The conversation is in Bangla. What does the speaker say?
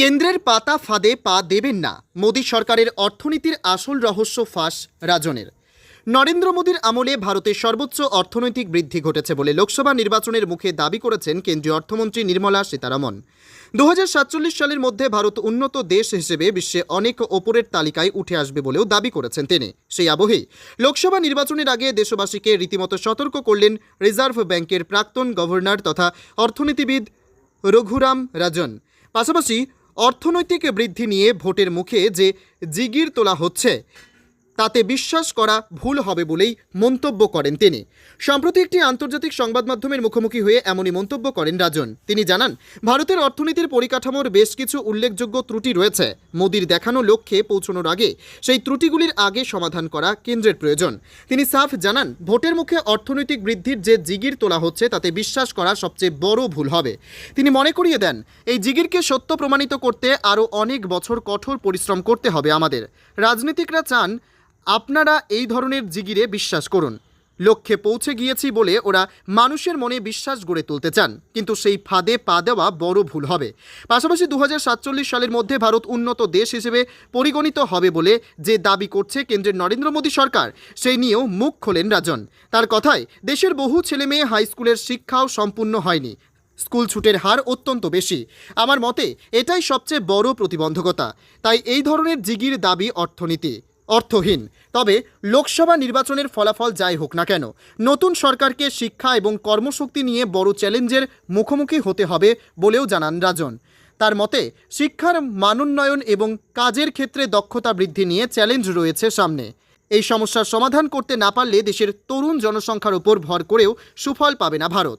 কেন্দ্রের পাতা ফাঁদে পা দেবেন না। মোদী সরকারের অর্থনীতির আসল রহস্য ফাঁস রাজনের। নরেন্দ্র মোদীর আমলে ভারতের সর্বোচ্চ অর্থনৈতিক বৃদ্ধি ঘটেছে বলে লোকসভা নির্বাচনের মুখে দাবি করেছেন কেন্দ্রীয় অর্থমন্ত্রী নির্মলা সীতারামন। দু সালের মধ্যে ভারত উন্নত দেশ হিসেবে বিশ্বে অনেক ওপরের তালিকায় উঠে আসবে বলেও দাবি করেছেন তিনি। সেই আবহেই লোকসভা নির্বাচনের আগে দেশবাসীকে রীতিমতো সতর্ক করলেন রিজার্ভ ব্যাংকের প্রাক্তন গভর্নর তথা অর্থনীতিবিদ রঘুরাম রাজন। পাশাপাশি অর্থনৈতিক বৃদ্ধি নিয়ে ভোটের মুখে যে জিগির তোলা হচ্ছে তাতে বিশ্বাস করা ভুল হবে বলেই মন্তব্য করেন তিনি। সম্প্রতি একটি আন্তর্জাতিক সংবাদ মাধ্যমের মুখোমুখি হয়ে এমনই মন্তব্য করেন রাজন। তিনি জানান, ভারতের অর্থনীতির পরিকাঠামোর বেশ কিছু উল্লেখযোগ্য ত্রুটি রয়েছে। মোদির দেখানো লক্ষ্যে পৌঁছানোর আগে সেই ত্রুটিগুলির আগে সমাধান করা কেন্দ্রের প্রয়োজন। তিনি সাফ জানান, ভোটের মুখে অর্থনৈতিক বৃদ্ধির যে জিগির তোলা হচ্ছে তাতে বিশ্বাস করা সবচেয়ে বড় ভুল হবে। তিনি মনে করিয়ে দেন, এই জিগিরকে সত্য প্রমাণিত করতে আরও অনেক বছর কঠোর পরিশ্রম করতে হবে আমাদের। রাজনীতিকরা চান আপনারা এই ধরনের জিগিরে বিশ্বাস করুন। লক্ষ্যে পৌঁছে গিয়েছি বলে ওরা মানুষের মনে বিশ্বাস গড়ে তুলতে চান। কিন্তু সেই ফাঁদে পা দেওয়া বড় ভুল হবে। পাশাপাশি দু হাজার সাতচল্লিশ সালের মধ্যে ভারত উন্নত দেশ হিসেবে পরিগণিত হবে বলে যে দাবি করছে কেন্দ্রের নরেন্দ্র মোদী সরকার, সেই নিয়েও মুখ খোলেন রাজন। তার কথায়, দেশের বহু ছেলে মেয়ে হাই স্কুলের শিক্ষাও সম্পূর্ণ হয়নি। স্কুল ছুটের হার অত্যন্ত বেশি। আমার মতে, এটাই সবচেয়ে বড় প্রতিবন্ধকতা। তাই এই ধরনের জিগির দাবি অর্থনীতি। অর্থহীন। তবে লোকসভা নির্বাচনের ফলাফল যাই হোক না কেন, নতুন সরকারকে শিক্ষা এবং কর্মশক্তি নিয়ে বড় চ্যালেঞ্জের মুখোমুখি হতে হবে বলেও জানান রাজন। তার মতে, শিক্ষার মানোন্নয়ন এবং কাজের ক্ষেত্রে দক্ষতা বৃদ্ধি নিয়ে চ্যালেঞ্জ রয়েছে সামনে। এই সমস্যার সমাধান করতে না পারলে দেশের তরুণ জনসংখ্যার উপর ভর করেও সুফল পাবে না ভারত।